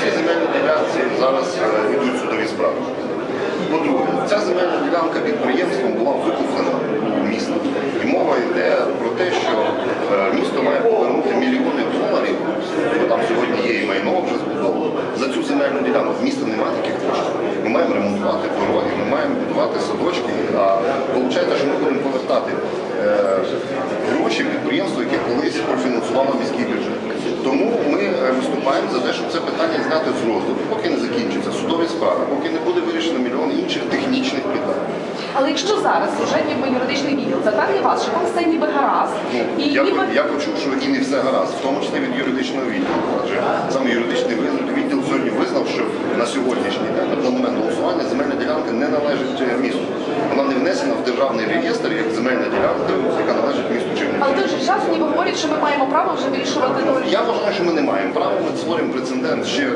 цій земельній ділянці зараз е, йдуть судові справи. По-друге, ця земельна ділянка підприємством була викуплена у міста. І мова йде про те, що е, місто має повернути мільйони доларів, бо там сьогодні є і майно вже збудовано, за цю земельну ділянку. В міста немає таких коштів. Ми маємо ремонтувати дороги, ми маємо будувати садочки, а виходить, що ми будемо повертати е, гроші підприємству, яке колись профінансувало міський бюджет. Виступаємо за те, щоб це питання зняти з розгляду, поки не закінчиться судові справи, поки не буде вирішено мільйон інших технічних питань. Але якщо зараз вже ніби юридичний відділ запевнив вас, що вам все ніби гаразд, Ну, і я, ніби я почув, що і не все гаразд, в тому числі від юридичного відділу. Адже саме юридичний визнав- відділ сьогодні визнав, що на сьогоднішній день на момент голосування земельна ділянка не належить е, місту. Вона не внесена в державний реєстр як земельна ділянка, яка належить місту але Чернігів. в той же час ніби говорять, що ми маємо право вже вирішувати долі. Я вважаю, що ми не маємо права, ми створюємо прецедент ще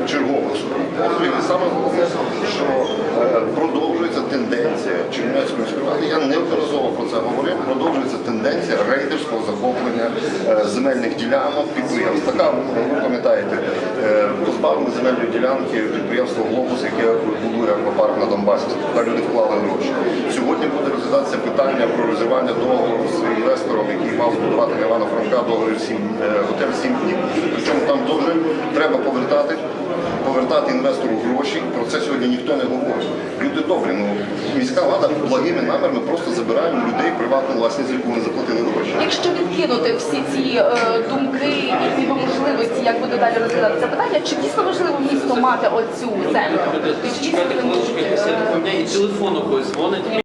позовів. І саме головне, що е, продовжується тенденція Чернівецької міської я неодноразово про це говорив, продовжується тенденція рейдерського захоплення е, земельних ділянок підприємств. Така, ви пам'ятаєте, е, позбавили земельної ділянки підприємство Глобус, яке будує аквапарк на Донбасі. Туди люди вклали гроші. Сьогодні буде розглядатися питання про розірвання договору з інвестором, мав збудувати на Івана Франка договір е, готель сім днів. Причому там теж треба повертати, повертати інвестору гроші. Про це сьогодні ніхто не говорить. Люди добрі. Ну міська влада благими намірами просто забирає людей приватну власність, яку вони заплатили гроші. Якщо відкинути всі ці е, думки і можливості, як буде далі розглядати це питання, чи дійсно важливо місто мати оцю землю? Чекайте, коли 50 дня і телефон когось дзвонить.